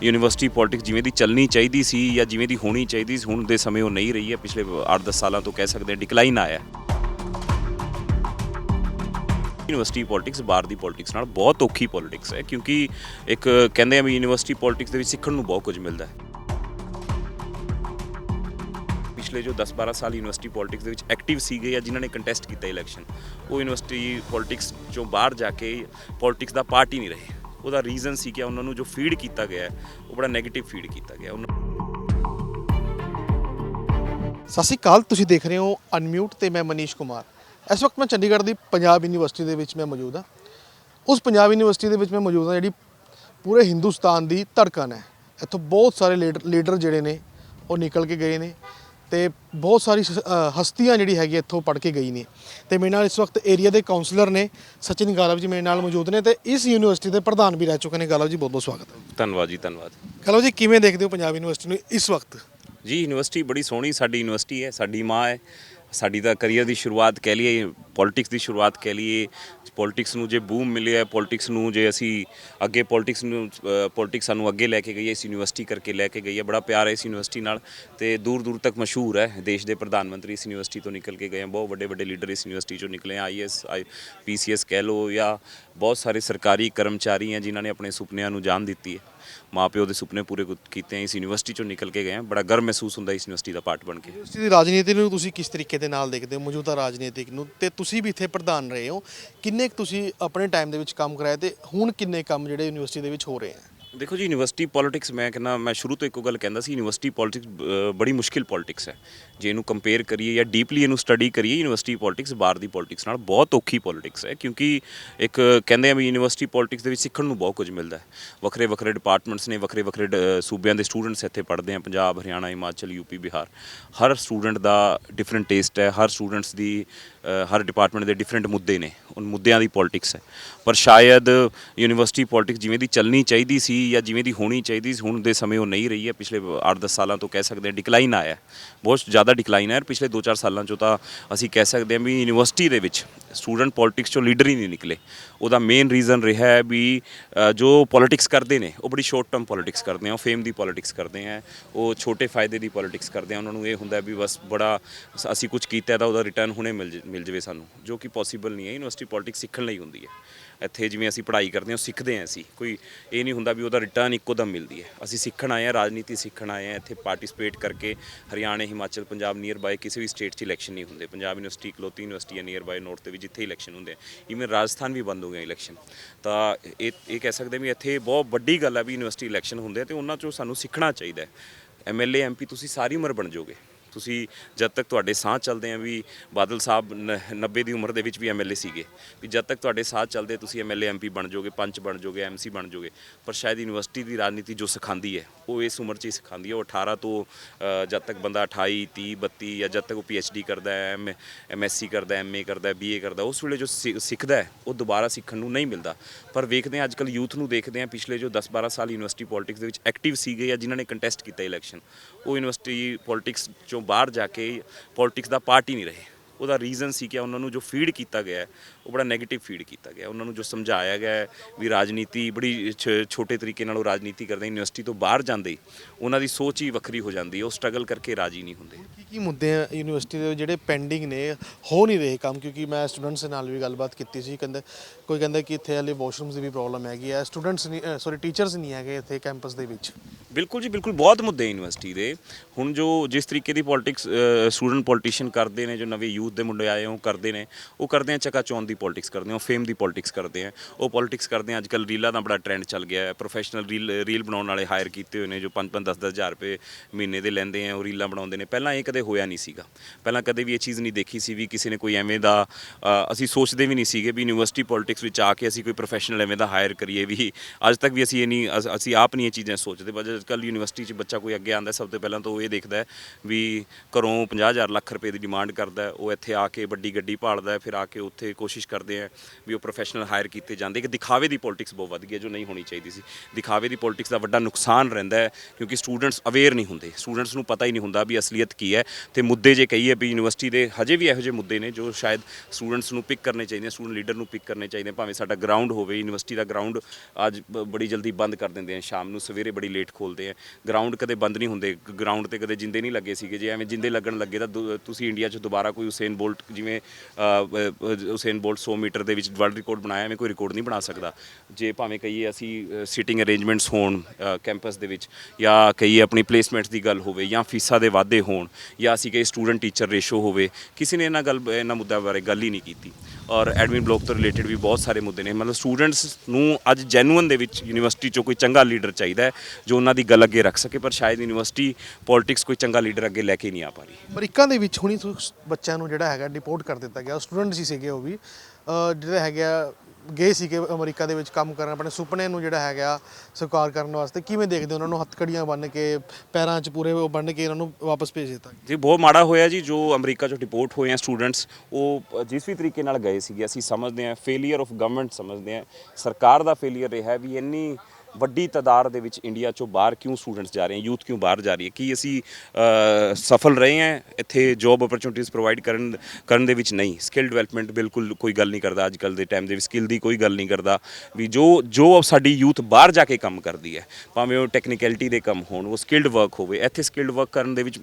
University politics ਜਿਵੇਂ ਦੀ ਚੱਲਣੀ ਚਾਹੀਦੀ ਸੀ ਜਾਂ ਜਿਵੇਂ ਦੀ ਹੋਣੀ ਚਾਹੀਦੀ ਸੀ, ਹੁਣ ਦੇ ਸਮੇਂ ਉਹ ਨਹੀਂ ਰਹੀ ਹੈ, ਪਿਛਲੇ 8-10 ਸਾਲਾਂ ਤੋਂ ਕਹਿ ਸਕਦੇ ਹਾਂ ਡਿਕਲਾਈਨ ਆਇਆ ਯੂਨੀਵਰਸਿਟੀ ਪੋਲਿਟਿਕਸ, ਬਾਹਰ ਦੀ ਪੋਲਿਟਿਕਸ ਨਾਲ ਬਹੁਤ ਔਖੀ ਪੋਲਿਟਿਕਸ ਹੈ, ਕਿਉਂਕਿ ਇੱਕ ਕਹਿੰਦੇ ਆ ਵੀ ਯੂਨੀਵਰਸਿਟੀ ਪੋਲਿਟਿਕਸ ਦੇ ਵਿੱਚ ਸਿੱਖਣ ਨੂੰ ਬਹੁਤ ਕੁਝ ਮਿਲਦਾ ਹੈ। ਪਿਛਲੇ ਜੋ 10-12 ਸਾਲ ਯੂਨੀਵਰਸਿਟੀ ਪੋਲਿਟਿਕਸ ਦੇ ਵਿੱਚ ਐਕਟਿਵ ਸੀਗੇ ਜਾਂ ਜਿਨ੍ਹਾਂ ਨੇ ਕੰਟੈਸਟ ਕੀਤਾ ਇਲੈਕਸ਼ਨ ਉਹ ਯੂਨੀਵਰਸਿਟੀ ਪੋਲਿਟਿਕਸ ਚੋਂ ਬਾਹਰ ਜਾ ਕੇ ਪੋਲਿਟਿਕਸ ਦਾ ਪਾਰਟ ਹੀ ਨਹੀਂ ਰਹੇ। ਉਹਦਾ ਰੀਜ਼ਨ ਸੀ ਕਿ ਉਹਨਾਂ ਨੂੰ ਜੋ ਫੀਡ ਕੀਤਾ ਗਿਆ ਹੈ, ਉਹ ਬੜਾ 네ਗੇਟਿਵ ਫੀਡ ਕੀਤਾ ਗਿਆ ਉਹਨਾਂ ਸਤਿ ਸ਼੍ਰੀ ਅਕਾਲ ਤੁਸੀਂ ਦੇਖ ਰਹੇ ਹੋ ਅਨਮਿਊਟ ਤੇ ਮੈਂ ਮਨੀਸ਼ ਕੁਮਾਰ। ਇਸ ਵਕਤ ਮੈਂ ਚੰਡੀਗੜ੍ਹ ਦੀ ਪੰਜਾਬ ਯੂਨੀਵਰਸਿਟੀ ਦੇ ਵਿੱਚ ਮੈਂ ਮੌਜੂਦ ਹਾਂ। ਉਸ ਪੰਜਾਬ ਯੂਨੀਵਰਸਿਟੀ ਦੇ ਵਿੱਚ ਮੈਂ ਮੌਜੂਦ ਹਾਂ ਜਿਹੜੀ ਪੂਰੇ ਹਿੰਦੁਸਤਾਨ ਦੀ ਧੜਕਣ ਹੈ। ਇੱਥੋਂ ਬਹੁਤ ਸਾਰੇ ਲੀਡਰ ਲੀਡਰ ਜਿਹੜੇ ਨੇ ਉਹ ਨਿਕਲ ਕੇ ਗਏ ਨੇ। ਤੇ ਬਹੁਤ ਸਾਰੀ ਸ- ਅ, ਹਸਤੀਆਂ ਜਿਹੜੀ ਹੈਗੀ ਇੱਥੋਂ ਪੜ੍ਹ ਕੇ ਗਈ ਨੇ। ਤੇ ਮੇਰੇ ਨਾਲ ਇਸ ਵਕਤ ਏਰੀਆ ਦੇ ਕਾਉਂਸਲਰ ਨੇ ਸਚਿਨ ਗਾਲਵ ਜੀ ਮੇਰੇ ਨਾਲ ਮੌਜੂਦ ਨੇ ਤੇ ਇਸ ਯੂਨੀਵਰਸਿਟੀ ਦੇ ਪ੍ਰਧਾਨ ਵੀ ਰਹਿ ਚੁੱਕੇ ਨੇ। ਗਾਲਵ ਜੀ ਬਹੁਤ ਬਹੁਤ ਸਵਾਗਤ ਹੈ। ਧੰਨਵਾਦ ਜੀ ਧੰਨਵਾਦ। ਗਾਲਵ ਜੀ ਕਿਵੇਂ ਦੇਖਦੇ ਹੋ ਪੰਜਾਬ ਯੂਨੀਵਰਸਿਟੀ ਨੂੰ ਇਸ ਵਕਤ? ਜੀ ਯੂਨੀਵਰਸਿਟੀ ਬੜੀ ਸੋਹਣੀ ਸਾਡੀ ਯੂਨੀਵਰਸਿਟੀ ਹੈ ਸਾਡੀ ਮਾਂ ਹੈ। ਸਾਡੀ ਤਾਂ ਕਰੀਅਰ ਦੀ ਸ਼ੁਰੂਆਤ ਕਹਿ ਲਈਏ ਪੋਲਿਟਿਕਸ ਦੀ ਸ਼ੁਰੂਆਤ ਕਹਿ ਲਈਏ ਪੋਲਿਟਿਕਸ ਨੂੰ ਜੇ ਬੂਮ ਮਿਲਿਆ ਪੋਲਿਟਿਕਸ ਨੂੰ ਜੇ ਅਸੀਂ ਅੱਗੇ ਪੋਲਿਟਿਕਸ ਨੂੰ ਪੋਲਿਟਿਕਸ ਸਾਨੂੰ ਅੱਗੇ ਲੈ ਕੇ ਗਈ ਹੈ, ਇਸ ਯੂਨੀਵਰਸਿਟੀ ਕਰਕੇ ਲੈ ਕੇ ਗਈ ਹੈ, ਬੜਾ ਪਿਆਰ ਹੈ ਇਸ ਯੂਨੀਵਰਸਿਟੀ ਨਾਲ ਤੇ ਦੂਰ ਦੂਰ ਤੱਕ ਮਸ਼ਹੂਰ ਹੈ, ਦੇਸ਼ ਦੇ ਪ੍ਰਧਾਨ ਮੰਤਰੀ ਇਸ ਯੂਨੀਵਰਸਿਟੀ ਤੋਂ ਨਿਕਲ ਕੇ ਗਏ ਹਨ ਬਹੁਤ ਵੱਡੇ ਵੱਡੇ ਲੀਡਰ ਇਸ ਯੂਨੀਵਰਸਿਟੀ ਚੋਂ ਨਿਕਲੇ ਆਈਐਸ ਪੀਸੀਐਸ ਕਹਿ ਲਓ ਜਾਂ ਬਹੁਤ ਸਾਰੇ ਸਰਕਾਰੀ ਕਰਮਚਾਰੀ ਹੈ ਜਿਨ੍ਹਾਂ ਨੇ ਆਪਣੇ ਸੁਪਨਿਆਂ ਨੂੰ ਜਾਨ ਦਿੱਤੀ ਹੈ। ਮਾਪਿਓ ਦੇ ਸੁਪਨੇ ਪੂਰੇ ਕੁ- ਕੀਤੇ ਹੈ ਇਸ ਯੂਨੀਵਰਸਿਟੀ ਚੋਂ ਨਿਕਲ ਕੇ ਗਏ ਹਨ ਬੜਾ ਗਰਵ ਮਹਿਸੂਸ ਹੁੰਦਾ ਇਸ ਯੂਨੀਵਰਸਿਟੀ ਦਾ ਪਾਰਟ ਬਣ ਕੇ। ਯੂਨੀਵਰਸਿਟੀ ਦੀ ਰਾਜਨੀਤੀ ਨੂੰ ਤੁਸੀਂ ਕਿਸ ਤਰੀਕੇ ਦੇ ਨਾਲ ਦੇਖਦੇ ਹੋ? ਮੌਜੂਦਾ ਰਾਜਨੀਤਿਕ ਨੂੰ। ਤੇ ਤੁਸੀਂ ਵੀ ਇੱਥੇ ਪ੍ਰਧਾਨ ਰਹੇ ਹੋ। ਕਿੰਨੇ ਕੁ ਤੁਸੀਂ ਆਪਣੇ ਟਾਈਮ ਦੇ ਵਿੱਚ ਕੰਮ ਕਰਾਇਆ ਤੇ ਹੁਣ ਕਿੰਨੇ ਕੰਮ ਜਿਹੜੇ ਯੂਨੀਵਰਸਿਟੀ ਦੇ ਵਿੱਚ ਹੋ ਰਹੇ ਆ? ਦੇਖੋ ਜੀ ਯੂਨੀਵਰਸਿਟੀ ਪੋਲਿਟਿਕਸ ਮੈਂ ਕਹਿੰਦਾ, ਮੈਂ ਸ਼ੁਰੂ ਤੋਂ ਇੱਕੋ ਗੱਲ ਕਹਿੰਦਾ ਸੀ ਯੂਨੀਵਰਸਿਟੀ ਪੋਲਿਟਿਕਸ ਬੜੀ ਮੁਸ਼ਕਿਲ ਪੋਲਿਟਿਕਸ ਹੈ। ਜੇ ਇਹਨੂੰ ਕੰਪੇਅਰ ਕਰੀਏ ਜਾਂ ਡੀਪਲੀ ਇਹਨੂੰ ਸਟੱਡੀ ਕਰੀਏ ਯੂਨੀਵਰਸਿਟੀ ਪੋਲਿਟਿਕਸ ਬਾਹਰ ਦੀ ਪੋਲਿਟਿਕਸ ਨਾਲ ਬਹੁਤ ਔਖੀ ਪੋਲਿਟਿਕਸ ਹੈ, ਕਿਉਂਕਿ ਇੱਕ ਕਹਿੰਦੇ ਆ ਵੀ ਯੂਨੀਵਰਸਿਟੀ ਪੋਲਿਟਿਕਸ ਦੇ ਵਿੱਚ ਸਿੱਖਣ ਨੂੰ ਬਹੁਤ ਕੁਝ ਮਿਲਦਾ ਹੈ। ਵੱਖਰੇ ਵੱਖਰੇ ਡਿਪਾਰਟਮੈਂਟਸ ਨੇ, ਵੱਖਰੇ ਵੱਖਰੇ ਡ- ਸੂਬਿਆਂ ਦੇ ਸਟੂਡੈਂਟਸ ਇੱਥੇ ਪੜ੍ਹਦੇ ਆ, ਪੰਜਾਬ, ਹਰਿਆਣਾ, ਹਿਮਾਚਲ ਯੂਪੀ ਬਿਹਾਰ। ਹਰ ਸਟੂਡੈਂਟ ਦਾ ਡਿਫਰੈਂਟ ਟੇਸਟ ਹੈ, ਹਰ ਸਟੂਡੈਂਟਸ ਦੀ ਹਰ ਡਿਪਾਰਟਮੈਂਟ ਦੇ ਡਿਫਰੈਂਟ ਮੁੱਦੇ ਨੇ। ਉਨ ਮੁੱਦਿਆਂ ਦੀ ਪੋਲਿਟਿਕਸ ਹੈ। ਪਰ ਸ਼ਾਇਦ ਯੂਨੀਵਰਸਿਟੀ ਪੋਲਿਟਿਕਸ ਜਿਵੇਂ ਦੀ ਚੱਲਣੀ ਚਾਹੀਦੀ ਸੀ ਜਾਂ ਜਿਵੇਂ ਦੀ ਹੋਣੀ ਚਾਹੀਦੀ ਸੀ, ਹੁਣ ਦੇ ਸਮੇਂ ਉਹ ਨਹੀਂ ਰਹੀ ਹੈ। ਪਿਛਲੇ 8-10 ਸਾਲਾਂ ਤੋਂ ਕਹਿ ਸਕਦੇ ਹਾਂ ਡਿਕਲਾਈਨ ਆਇਆ ਬਹੁਤ ਜ਼ਿਆਦਾ ਡਿਕਲਾਈਨ ਹੈ। ਪਿਛਲੇ 2-4 ਸਾਲਾਂ ਚੋਂ ਤਾਂ ਅਸੀਂ ਕਹਿ ਸਕਦੇ ਹਾਂ ਵੀ ਯੂਨੀਵਰਸਿਟੀ ਦੇ ਵਿੱਚ ਸਟੂਡੈਂਟ ਪੋਲਿਟਿਕਸ ਚੋਂ ਲੀਡਰ ਹੀ ਨਹੀਂ ਨਿਕਲੇ। ਉਹਦਾ ਮੇਨ ਰੀਜ਼ਨ ਰਿਹਾ ਹੈ ਵੀ ਅ, ਜੋ ਪੋਲਿਟਿਕਸ ਕਰਦੇ ਨੇ ਉਹ ਬੜੀ ਸ਼ਾਰਟ ਟਰਮ ਪੋਲਿਟਿਕਸ ਕਰਦੇ ਆ ਉਹ ਫੇਮ ਦੀ ਪੋਲਿਟਿਕਸ ਕਰਦੇ ਆ ਉਹ ਛੋਟੇ ਫਾਇਦੇ ਦੀ ਪੋਲਿਟਿਕਸ ਕਰਦੇ ਆ ਉਹਨਾਂ ਨੂੰ ਇਹ ਹੁੰਦਾ ਵੀ ਬਸ ਬੜਾ ਸ- ਅਸੀਂ ਕੁਝ ਕੀਤਾ ਤਾਂ ਉਹਦਾ ਰਿਟਰਨ ਹੁਣੇ ਮਿਲ ਜ- ਮਿਲ ਜਾਵੇ ਸਾਨੂੰ ਜੋ ਕਿ ਪੋਸੀਬਲ ਨਹੀਂ ਹੈ ਯੂਨੀਵਰਸਿਟੀ ਪੋਲਿਟਿਕਸ ਸਿੱਖਣ ਲਈ ਹੁੰਦੀ ਹੈ। ਇੱਥੇ ਜਿਵੇਂ ਅਸੀਂ ਪੜ੍ਹਾਈ ਕਰਦੇ ਹਾਂ ਉਹ ਸਿੱਖਦੇ ਹਾਂ ਅਸੀਂ ਕੋਈ ਇਹ ਨਹੀਂ ਹੁੰਦਾ ਵੀ ਉਹਦਾ ਰਿਟਰਨ ਇੱਕੋ ਦਮ ਮਿਲਦੀ ਹੈ। ਅਸੀਂ ਸਿੱਖਣ ਆਏ ਹਾਂ ਰਾਜਨੀਤੀ ਸਿੱਖਣ ਆਏ ਹਾਂ ਇੱਥੇ ਪਾਰਟਿਸਿਪੇਟ ਕਰਕੇ ਹਰਿਆਣੇ ਹਿਮਾਚਲ ਪੰਜਾਬ ਨੀਅਰ ਬਾਏ ਕਿਸੇ ਵੀ ਸਟੇਟ 'ਚ ਇਲੈਕਸ਼ਨ ਨਹੀਂ ਹੁੰਦੇ। ਪੰਜਾਬ ਯੂਨੀਵਰਸਿਟੀ ਇਕਲੌਤੀ ਯੂਨੀਵਰਸਿਟੀ ਹੈ ਨੀਅਰ ਬਾਏ ਨੋਰਥ ਦੇ ਵਿੱਚ ਜਿੱਥੇ ਇਲੈਕਸ਼ਨ ਹੁੰਦੇ ਆ। ਇਵਨ ਰਾਜਸਥਾਨ ਵੀ ਬੰਦ ਹੋ ਗਿਆ ਇਲੈਕਸ਼ਨ ਤਾਂ ਇਹ ਇਹ ਕਹਿ ਸਕਦੇ ਵੀ ਇੱਥੇ ਬਹੁਤ ਵੱਡੀ ਗੱਲ ਹੈ ਵੀ ਯੂਨੀਵਰਸਿਟੀ ਇਲੈਕਸ਼ਨ ਹੁੰਦੇ ਆ ਤੇ ਉਹਨਾਂ 'ਚੋਂ ਸਾਨੂੰ ਸਿੱਖਣਾ ਚਾਹੀਦਾ ਹੈ। ਐਮਐਲਏ ਐਮਪੀ ਤੁਸੀਂ ਸਾਰੀ ਉਮਰ ਬਣ ਜਾਓਗੇ। ਤੁਸੀਂ ਜਦ ਤੱਕ ਤੁਹਾਡੇ ਸਾਹ ਚੱਲਦੇ ਆ ਵੀ ਬਾਦਲ ਸਾਹਿਬ ਨ- 90 ਦੀ ਉਮਰ ਦੇ ਵਿੱਚ ਵੀ ਐਮਐਲਏ ਸੀਗੇ, ਵੀ ਜਦ ਤੱਕ ਤੁਹਾਡੇ ਸਾਹ ਚੱਲਦੇ ਤੁਸੀਂ ਐਮਐਲਏ ਐਮਪੀ ਬਣ ਜਾਓਗੇ, ਪੰਚ ਬਣ ਜਾਓਗੇ ਐਮਸੀ ਬਣ ਜਾਓਗੇ, ਪਰ ਸ਼ਾਇਦ ਯੂਨੀਵਰਸਿਟੀ ਦੀ ਰਾਜਨੀਤੀ ਜੋ ਸਿਖਾਉਂਦੀ ਹੈ, ਉਹ ਇਸ ਉਮਰ 'ਚ ਹੀ ਸਿਖਾਉਂਦੀ ਹੈ। ਉਹ 18 ਤੋਂ ਜਦ ਤੱਕ ਬੰਦਾ 28 30 32 ਜਾਂ ਜਦ ਤੱਕ ਉਹ ਪੀਐਚਡੀ ਕਰਦਾ ਹੈ, ਐਮ ਐਮਐਸਸੀ ਕਰਦਾ ਹੈ ਐਮਏ ਕਰਦਾ ਹੈ ਬੀਏ ਕਰਦਾ ਉਸ ਵੇਲੇ ਜੋ ਸਿ- ਸਿੱਖਦਾ ਹੈ, ਉਹ ਦੁਬਾਰਾ ਸਿੱਖਣ ਨੂੰ ਨਹੀਂ ਮਿਲਦਾ। ਪਰ ਵੇਖਦੇ ਹਾਂ ਅੱਜਕੱਲ ਯੂਥ ਨੂੰ ਦੇਖਦੇ ਹਾਂ, ਪਿਛਲੇ ਜੋ 10 12 ਸਾਲ ਯੂਨੀਵਰਸਿਟੀ ਪੋਲਿਟਿਕਸ ਦੇ ਵਿੱਚ ਐਕਟਿਵ ਸੀਗੇ ਜਾਂ ਜਿਨ੍ਹਾਂ ਨੇ ਕੰਟੈਸਟ ਕੀਤਾ ਇਲੈਕਸ਼ਨ, ਉਹ ਯੂਨੀਵਰਸਿਟੀ ਪੋਲਿਟਿਕਸ ਚੋਂ ਬਾਹਰ ਜਾ ਕੇ ਪੋਲਿਟਿਕਸ ਦਾ ਪਾਰਟ ਹੀ ਨਹੀਂ ਰਹੇ। ਉਹਦਾ ਰੀਜ਼ਨ ਸੀ ਕਿ ਉਹਨਾਂ ਨੂੰ ਜੋ ਫੀਡ ਕੀਤਾ ਗਿਆ ਉਹ ਬੜਾ 네ਗੇਟਿਵ ਫੀਡ ਕੀਤਾ ਗਿਆ। ਉਹਨਾਂ ਨੂੰ ਜੋ ਸਮਝਾਇਆ ਗਿਆ ਹੈ ਵੀ ਰਾਜਨੀਤੀ ਬੜੀ ਛੋਟੇ ਤਰੀਕੇ ਨਾਲ ਉਹ ਰਾਜਨੀਤੀ ਕਰਦੇ ਯੂਨੀਵਰਸਿਟੀ ਤੋਂ ਬਾਹਰ ਜਾਂਦੇ ਹੀ ਉਹਨਾਂ ਦੀ ਸੋਚ ਹੀ ਵੱਖਰੀ ਹੋ ਜਾਂਦੀ ਹੈ ਉਹ ਸਟਰਗਲ ਕਰਕੇ ਰਾਜੀ ਨਹੀਂ ਹੁੰਦੇ। ਕੀ ਕੀ ਮੁੱਦੇ ਆ ਯੂਨੀਵਰਸਿਟੀ ਦੇ ਜਿਹੜੇ ਪੈਂਡਿੰਗ ਨੇ ਹੋ ਨਹੀਂ ਰਹੇ ਕੰਮ? ਕਿਉਂਕਿ ਮੈਂ ਸਟੂਡੈਂਟਸ ਨਾਲ ਵੀ ਗੱਲਬਾਤ ਕੀਤੀ ਸੀ ਕਹਿੰਦੇ ਕੋਈ ਕਹਿੰਦਾ ਕਿ ਇੱਥੇ ਹਲੇ ਵਾਸ਼ਰੂਮਸ ਦੀ ਵੀ ਪ੍ਰੋਬਲਮ ਹੈਗੀ ਹੈ ਸਟੂਡੈਂਟਸ ਨਹੀਂ ਸੌਰੀ ਟੀਚਰਸ ਨਹੀਂ ਹੈਗੇ ਇੱਥੇ ਕੈਂਪਸ ਦੇ ਵਿੱਚ। ਬਿਲਕੁਲ ਜੀ ਬਿਲਕੁਲ ਬਹੁਤ ਮੁੱਦੇ ਯੂਨੀਵਰਸਿਟੀ ਦੇ। ਹੁਣ ਜੋ ਜਿਸ ਤਰੀਕੇ ਦੀ ਪੋਲਿਟਿਕਸ ਸਟੂਡੈਂਟ ਪੋਲੀਟੀਸ਼ੀਅਨ ਕਰਦੇ ਨੇ ਜੋ ਨਵੇਂ ਯੂਥ ਦੇ ਮੁੰਡੇ ਆਏ ਉਹ ਕਰਦੇ ਨੇ ਉਹ ਕਰਦੇ ਆ ਚੱਕਾ ਚੌਂਦ ਦੀ ਪੋਲਿਟਿਕਸ ਕਰਦੇ ਹਾਂ, ਉਹ ਫੇਮ ਦੀ ਪੋਲਿਟਿਕਸ ਕਰਦੇ ਆ। ਉਹ ਪੋਲਿਟਿਕਸ ਕਰਦੇ ਆ ਅੱਜਕੱਲ ਰੀਲਾਂ ਦਾ ਬੜਾ ਟ੍ਰੈਂਡ ਚੱਲ ਗਿਆ ਹੈ। ਪ੍ਰੋਫੈਸ਼ਨਲ ਰੀਲ ਰੀਲ ਬਣਾਉਣ ਵਾਲੇ ਹਾਇਰ ਕੀਤੇ ਹੋਏ ਨੇ, ਜੋ 5-5 10-10 ਹਜ਼ਾਰ ਰੁਪਏ ਮਹੀਨੇ ਦੇ ਲੈਂਦੇ ਆ, ਉਹ ਰੀਲਾਂ ਬਣਾਉਂਦੇ ਨੇ। ਪਹਿਲਾਂ ਇਹ ਕਦੇ ਹੋਇਆ ਨਹੀਂ ਸੀਗਾ। ਪਹਿਲਾਂ ਕਦੇ ਵੀ ਇਹ ਚੀਜ਼ ਨਹੀਂ ਦੇਖੀ ਸੀ ਵੀ ਕਿਸੇ ਨੇ ਕੋਈ ਐਵੇਂ ਦਾ ਅਸੀਂ ਸੋਚਦੇ ਵੀ ਨਹੀਂ ਸੀਗੇ ਵੀ ਯੂਨੀਵਰਸਿਟੀ ਪੋਲਿਟਿਕਸ ਵਿੱਚ ਆ ਕੇ ਅਸੀਂ ਕੋਈ ਪ੍ਰੋਫੈਸ਼ਨਲ ਐਵੇਂ ਦਾ ਹਾਇਰ ਕਰੀਏ ਵੀ, ਅੱਜ ਤੱਕ ਵੀ ਅਸੀਂ ਇਹ ਨਹੀਂ, ਅਸ- ਅਸੀਂ ਆਪ ਨਹੀਂ ਇਹ ਚੀਜ਼ਾਂ ਸੋਚਦੇ। ਪਰ ਜਦ ਕੱਲ ਯੂਨੀਵਰਸਿਟੀ 'ਚ ਬੱਚਾ ਕੋਈ ਅੱਗੇ ਆਂਦਾ ਸਭ ਤੋਂ ਪਹਿਲਾਂ ਤਾਂ ਉਹ ਇਹ ਦੇਖਦਾ ਵੀ ਘਰੋਂ 50000 ਲੱਖ ਰੁਪਏ ਦੀ ਡਿਮਾਂਡ ਕਰਦਾ ਉਹ ਇੱਥੇ ਆ ਕੇ ਵੱਡੀ ਗੱਡੀ ਭਾਲਦਾ ਫਿਰ ਆ ਕੇ ਉੱਥੇ ਕੋਸ਼ਿਸ਼ ਕਰਦੇ ਆ ਵੀ ਉਹ ਪ੍ਰੋਫੈਸ਼ਨਲ ਹਾਇਰ ਕੀਤੇ ਜਾਂਦੇ ਕਿ ਦਿਖਾਵੇ ਦੀ ਪੋਲਿਟਿਕਸ ਬਹੁਤ ਵੱਧ ਗਈ ਹੈ ਜੋ ਨਹੀਂ ਹੋਣੀ ਚਾਹੀਦੀ ਸੀ। ਦਿਖਾਵੇ ਦੀ ਪੋਲਿਟਿਕਸ ਦਾ ਵੱਡਾ ਨੁਕਸਾਨ ਰਹਿੰਦਾ ਹੈ ਕਿਉਂਕਿ ਸਟੂਡੈਂਟਸ ਅਵੇਅਰ ਨਹੀਂ ਹੁੰਦੇ। ਸਟੂਡੈਂਟਸ ਨੂੰ ਪਤਾ ਹੀ ਨਹੀਂ ਹੁੰਦਾ ਵੀ ਅਸਲੀਅਤ ਕੀ ਹੈ ਤੇ ਮੁੱਦੇ ਜੇ ਕਹੀਏ ਵੀ ਯੂਨੀਵਰਸਿਟੀ ਦੇ ਹਜੇ ਵੀ ਇਹੋ ਜਿਹੇ ਮੁੱਦੇ ਨੇ ਜੋ ਸ਼ਾਇਦ ਸਟੂਡੈਂਟਸ ਨੂੰ ਪਿਕ ਕਰਨੇ ਚਾਹੀਦੇ ਸਟੂਡੈਂਟ ਲੀਡਰ ਨੂੰ ਪਿਕ ਕਰਨੇ ਚਾਹੀਦੇ ਭਾਵੇਂ ਸਾਡਾ ਗਰਾਊਂਡ ਹੋਵੇ ਯੂਨੀਵਰਸਿਟੀ ਦਾ ਗਰਾਊਂਡ ਅੱਜ ਬੜੀ ਜਲਦੀ ਬੰਦ ਕਰ ਦਿੰਦੇ ਆ ਸ਼ਾਮ ਨੂੰ ਸਵੇਰੇ ਬੜੀ ਲੇਟ ਖੋਲਦੇ ਆ। ਗਰਾਊਂਡ ਕਦੇ ਬੰਦ ਨਹੀਂ ਹੁੰਦੇ ਗਰਾਊਂਡ ਤੇ ਕਦੇ ਜਿੰਦੇ ਨਹੀਂ ਲੱਗੇ ਸੀਗੇ। ਜੇ ਐਵੇਂ ਜਿੰਦੇ ਲੱਗਣ ਲੱਗੇ ਤਾਂ ਦੁ- ਤੁਸੀਂ ਇੰਡੀਆ 'ਚ ਦੁਬਾਰਾ ਕੋਈ ਹੁਸੇਨ ਬੋਲਟ ਜਿਵੇਂ ਅ, ਹੁਸੇਨ ਬੋਲਟ 100 ਮੀਟਰ ਦੇ ਵਿੱਚ ਵਰਲਡ ਰਿਕਾਰਡ ਬਣਾਇਆ, ਐਵੇਂ ਕੋਈ ਰਿਕਾਰਡ ਨਹੀਂ ਬਣਾ ਸਕਦਾ। ਜੇ ਭਾਵੇਂ ਕਹੀਏ ਅਸੀਂ ਸੀਟਿੰਗ ਅਰੇਂਜਮੈਂਟਸ ਹੋਣ ਕੈਂਪਸ ਦੇ ਵਿੱਚ, ਜਾਂ ਕਹੀਏ ਆਪਣੀ ਪਲੇਸਮੈਂਟਸ ਦੀ ਗੱਲ ਹੋਵੇ, ਜਾਂ ਫੀਸਾਂ ਦੇ ਵਾਧੇ ਹੋਣ, ਜਾਂ ਅਸੀਂ ਕਹੀਏ ਸਟੂਡੈਂਟ ਟੀਚਰ ਰੇਸ਼ੋ ਹੋਵੇ, ਕਿਸੇ ਨੇ ਇਹਨਾਂ ਗੱਲ, ਇਹਨਾਂ ਮੁੱਦਿਆਂ ਬਾਰੇ ਗੱਲ ਹੀ ਨਹੀਂ ਕੀਤੀ। ਔਰ ਐਡਮਿਨ ਬਲਾਕ ਤੋਂ ਰਿਲੇਟਡ ਵੀ ਬਹੁਤ ਸਾਰੇ ਮੁੱਦੇ ਨੇ। ਮਤਲਬ ਸਟੂਡੈਂਟਸ ਨੂੰ ਅੱਜ ਜੈਨੂਅਨ ਦੇ ਵਿੱਚ ਯੂਨੀਵਰਸਿਟੀ ਚੋਂ ਕੋਈ ਚੰਗਾ ਲੀਡਰ ਚਾਹੀਦਾ ਹੈ, ਜੋ ਉਹਨਾਂ ਦੀ ਗੱਲ ਅੱਗੇ ਰੱਖ ਸਕੇ, ਪਰ ਸ਼ਾਇਦ ਯੂਨੀਵਰਸਿਟੀ ਪੋਲਿਟਿਕਸ ਕੋਈ ਚੰਗਾ ਲੀਡਰ ਅੱਗੇ ਲੈ ਕੇ ਨਹੀਂ ਆ ਪਾ ਰਹੀ। ਅਮਰੀਕਾ ਦੇ ਵਿੱਚ ਹੁਣੀ ਬੱਚਿਆਂ ਨੂੰ ਜਿਹੜਾ ਹੈਗਾ ਡਿਪੋਰਟ ਕਰ ਦਿੱਤਾ ਗਿਆ। ਸਟੂਡੈਂਟਸ ਹੀ ਸੀਗੇ ਉਹ ਵੀ। ਜਿਹੜਾ ਹੈਗਾ ਗਏ ਸੀਗੇ ਅਮਰੀਕਾ ਦੇ ਵਿੱਚ ਕੰਮ ਕਰਨ ਆਪਣੇ ਸੁਪਨੇ ਨੂੰ ਜਿਹੜਾ ਹੈਗਾ ਸਵੀਕਾਰ ਕਰਨ ਵਾਸਤੇ। ਕਿਵੇਂ ਦੇਖਦੇ ਉਹਨਾਂ ਨੂੰ ਹੱਥਕੜੀਆਂ ਬੰਨ੍ਹ ਕੇ, ਪੈਰਾਂ 'ਚ ਪੂਰੇ ਉਹ ਬੰਨ੍ਹ ਕੇ ਇਹਨਾਂ ਨੂੰ ਵਾਪਸ ਭੇਜ ਦਿੱਤਾ ਗਿਆ? ਜੀ, ਬਹੁਤ ਮਾੜਾ ਹੋਇਆ ਜੀ, ਜੋ ਅਮਰੀਕਾ ਚੋਂ ਡਿਪੋਰਟ ਹੋਏ ਆ ਸਟੂਡੈਂਟਸ ਉਹ ਜਿਸ ਵੀ ਤਰੀਕੇ ਨਾਲ ਗਏ ਸੀਗੇ, ਅਸੀਂ ਸਮਝਦੇ ਹਾਂ ਫੇਲਿਅਰ ਆਫ ਗਵਰਨਮੈਂਟ ਸਮਝਦੇ ਹਾਂ। ਸਰਕਾਰ ਦਾ ਫੇਲਿਅਰ ਇਹ ਹੈ ਵੀ ਇੰਨੀ ਵੱਡੀ ਤਾਦਾਦ ਦੇ ਵਿੱਚ ਇੰਡੀਆ ਚੋਂ ਬਾਹਰ ਕਿਉਂ ਸਟੂਡੈਂਟਸ ਜਾ ਰਹੇ ਹੈ ਯੂਥ ਕਿਉਂ ਬਾਹਰ ਜਾ ਰਹੀ ਹੈ? ਕੀ ਅਸੀਂ ਸਫਲ ਰਹੇ ਹਾਂ ਇੱਥੇ ਜੌਬ ਓਪਰਚੁਨਿਟੀਜ਼ ਪ੍ਰੋਵਾਈਡ ਕਰਨ ਕਰਨ ਦੇ ਵਿੱਚ? ਨਹੀਂ ਸਕਿੱਲ ਡਿਵੈਲਪਮੈਂਟ ਬਿਲਕੁਲ ਕੋਈ ਗੱਲ ਨਹੀਂ ਕਰਦਾ ਅੱਜ ਕੱਲ ਦੇ ਟਾਈਮ ਦੇ ਵਿੱਚ ਸਕਿੱਲ ਦੀ ਕੋਈ ਗੱਲ ਨਹੀਂ ਕਰਦਾ। ਵੀ ਜੋ ਜੋ ਸਾਡੀ ਯੂਥ ਬਾਹਰ ਜਾ ਕੇ ਕੰਮ ਕਰਦੀ ਹੈ, ਭਾਵੇਂ ਉਹ ਟੈਕਨੀਕੈਲਿਟੀ ਦੇ ਕੰਮ ਹੋਣ, ਉਹ ਸਕਿੱਲਡ ਵਰਕ ਹੋਵੇ, ਇੱਥੇ ਸਕਿੱਲਡ ਵਰਕ ਕਰਨ ਦੇ ਵਿੱਚ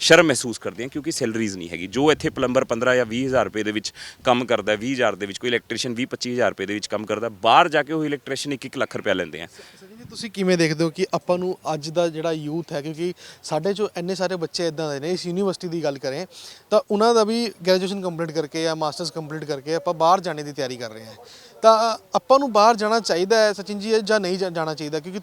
ਸ਼ਰਮ ਮਹਿਸੂਸ ਕਰਦੇ ਹਾਂ ਕਿਉਂਕਿ ਸੈਲਰੀਜ਼ ਨਹੀਂ ਹੈਗੀ। ਜੋ ਇੱਥੇ ਪਲੰਬਰ 15 ਜਾਂ 20 ਹਜ਼ਾਰ ਰੁਪਏ ਦੇ ਵਿੱਚ ਕੰਮ ਕਰਦਾ ਹੈ 20 ਹਜ਼ਾਰ ਦੇ ਵਿੱਚ, ਕੋਈ ਇਲੈਕਟ੍ਰੀਸ਼ੀਅਨ 20 25 ਹਜ਼ਾਰ ਰੁਪਏ ਦੇ ਵਿੱਚ ਕੰਮ ਕਰਦਾ, ਬਾਹਰ ਜਾ ਕੇ ਉਹ ਇਲੈਕਟ੍ਰੀਸ਼ੀਅਨ 1-1 ਲੱਖ ਰੁਪਏ ਲੈਂਦੇ ਆ ਸਜੀ ਜੀ ਤੁਸੀਂ ਕਿਵੇਂ ਦੇਖਦੇ ਹੋ ਕਿ ਆਪਾਂ ਨੂੰ ਅੱਜ ਦਾ ਜਿਹੜਾ ਯੂਥ ਹੈ, ਕਿਉਂਕਿ ਸਾਡੇ ਚੋਂ ਇੰਨੇ ਸਾਰੇ ਬੱਚੇ ਇਦਾਂ ਦੇ ਨੇ, ਇਸ ਯੂਨੀਵਰਸਿਟੀ ਦੀ ਗੱਲ ਕਰੇ ਤਾਂ ਉਹਨਾਂ ਦਾ ਵੀ ਗ੍ਰੈਜੂਏਸ਼ਨ ਕੰਪਲੀਟ ਕਰਕੇ ਜਾਂ ਮਾਸਟਰਸ ਕੰਪਲੀਟ ਕਰਕੇ ਆਪਾਂ ਬਾਹਰ ਜਾਣੇ ਦੀ ਤਿਆਰੀ ਕਰ ਰਹੇ ਹਾਂ। ਤਾਂ ਆਪਾਂ ਨੂੰ ਬਾਹਰ ਜਾਣਾ ਚਾਹੀਦਾ ਹੈ, ਸਚਿਨ ਜੀ, ਜਾਂ ਨਹੀਂ ਜਾ- ਜਾਣਾ ਚਾਹੀਦਾ? ਕਿਉਂਕਿ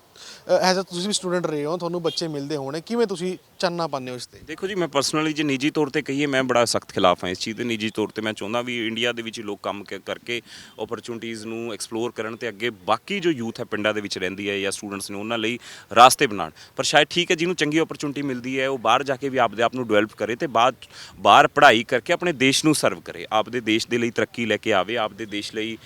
ਐਜ਼ ਅ ਤੁਸੀਂ ਵੀ ਸਟੂਡੈਂਟ ਰਹੇ ਹੋ, ਤੁਹਾਨੂੰ ਬੱਚੇ ਮਿਲਦੇ ਹੋਣੇ, ਕਿਵੇਂ ਤੁਸੀਂ ਚੰਨਾ ਪਾਉਂਦੇ ਹੋ ਇਸ ਤੇ? ਦੇਖੋ ਜੀ, ਮੈਂ ਪਰਸਨਲੀ ਜੇ ਨਿੱਜੀ ਤੌਰ ਤੇ ਕਹੀਏ, ਮੈਂ ਬੜਾ ਸਖਤ ਖਿਲਾਫ ਹਾਂ ਇਸ ਚੀਜ਼ ਦੇ। ਨਿੱਜੀ ਤੌਰ ਤੇ ਮੈਂ ਚਾਹੁੰਦਾ ਵੀ ਇੰਡੀਆ ਦੇ ਵਿੱਚ ਲੋਕ ਕੰਮ ਕ- ਕਰਕੇ ਓਪਰਚੁਨਿਟੀਜ਼ ਨੂੰ ਐਕਸਪਲੋਰ ਕਰਨ ਤੇ ਅੱਗੇ ਬਾਕੀ ਜੋ ਯੂਥ ਹੈ ਪਿੰਡਾਂ ਦੇ ਵਿੱਚ ਰਹਿੰਦੀ ਹੈ ਜਾਂ ਸਟੂਡੈਂਟਸ ਨੇ ਉਹਨਾਂ ਲਈ ਰਾਸਤੇ ਬਣਾਉਣ। ਪਰ ਸ਼ਾਇਦ ਠੀਕ ਹੈ ਜਿਹਨੂੰ ਚੰਗੀ ਓਪਰਚੁਨਿਟੀ ਮਿਲਦੀ ਹੈ ਉਹ ਬਾਹਰ ਜਾ ਕੇ ਵੀ ਆਪਦੇ ਆਪ ਨੂੰ ਡਿਵੈਲਪ ਕਰੇ ਤੇ ਬਾਅਦ ਬਾਹਰ ਪੜ੍ਹਾਈ ਕਰਕੇ ਆਪਣੇ ਦੇਸ਼ ਨੂੰ ਸਰਵ ਕਰੇ। ਆਪਦੇ ਦੇਸ਼ ਦੇ ਲਈ ਤਰੱਕੀ ਲੈ ਕੇ ਆਵੇ ਆਪਦੇ ਦੇਸ਼ ਲਈ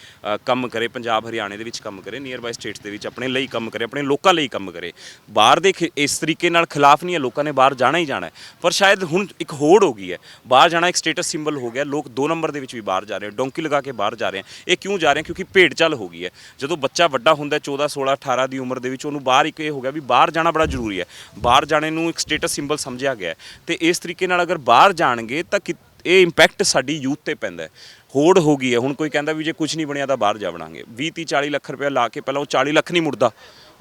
ਕੰਮ ਕਰੇ ਪੰਜਾਬ ਹਰਿਆਣੇ ਦੇ ਵਿੱਚ ਕੰਮ ਕਰੇ ਨੀਅਰ ਬਾਈ ਸਟੇਟਸ ਦੇ ਵਿੱਚ ਆਪਣੇ ਲਈ ਕੰਮ ਕਰੇ ਆਪਣੇ ਲੋਕਾਂ ਲਈ ਕੰਮ ਕਰੇ। ਬਾਹਰ ਦੇ ਖਿ- ਇਸ ਤਰੀਕੇ ਨਾਲ ਖਿਲਾਫ ਨਹੀਂ ਹੈ ਲੋਕਾਂ ਨੇ ਬਾਹਰ ਜਾਣਾ ਹੀ ਜਾਣਾ ਪਰ ਸ਼ਾਇਦ ਹੁਣ ਇੱਕ ਹੋੜ ਹੋ ਗਈ ਹੈ। ਬਾਹਰ ਜਾਣਾ ਇੱਕ ਸਟੇਟਸ ਸਿੰਬਲ ਹੋ ਗਿਆ ਲੋਕ ਦੋ ਨੰਬਰ ਦੇ ਵਿੱਚ ਵੀ ਬਾਹਰ ਜਾ ਰਹੇ ਡੋਂਕੀ ਲਗਾ ਕੇ ਬਾਹਰ ਜਾ ਰਹੇ ਹਨ ਇਹ ਕਿਉਂ ਜਾ ਰਹੇ ਕਿਉਂਕਿ ਭੇਡ ਚਾਲ ਹੋ ਗਈ ਹੈ। ਜਦੋਂ ਬੱਚਾ ਵੱਡਾ ਹੁੰਦਾ ਹੈ, 14 16 18 ਦੀ ਉਮਰ ਦੇ ਵਿੱਚ ਉਹਨੂੰ ਬਾਹਰ ਇੱਕ ਇਹ ਹੋ ਗਿਆ ਵੀ ਬਾਹਰ ਜਾਣਾ ਬੜਾ ਜ਼ਰੂਰੀ ਹੈ। ਬਾਹਰ ਜਾਣੇ ਨੂੰ ਇੱਕ ਸਟੇਟਸ ਸਿੰਬਲ ਸਮਝਿਆ ਗਿਆ ਹੈ। ਤੇ ਇਸ ਤਰੀਕੇ ਨਾਲ ਅਗਰ ਬਾਹਰ ਜਾਣਗੇ ਤਾਂ ਕਿ ਇਹ ਇੰਪੈਕਟ ਸਾਡੀ ਯੂਥ ਤੇ ਪੈਂਦਾ ਹੈ। ਹੋੜ ਹੋ ਗਈ ਹੈ। ਹੁਣ ਕੋਈ ਕਹਿੰਦਾ ਵੀ ਜੇ ਕੁਝ ਨਹੀਂ ਬਣਿਆ ਤਾਂ ਬਾਹਰ ਜਾ ਬਣਾਂਗੇ। 20 30 40 ਲੱਖ ਰੁਪਏ ਲਾ ਕੇ ਪਹਿਲਾਂ ਉਹ 40 ਲੱਖ ਨਹੀਂ ਮੁੜਦਾ।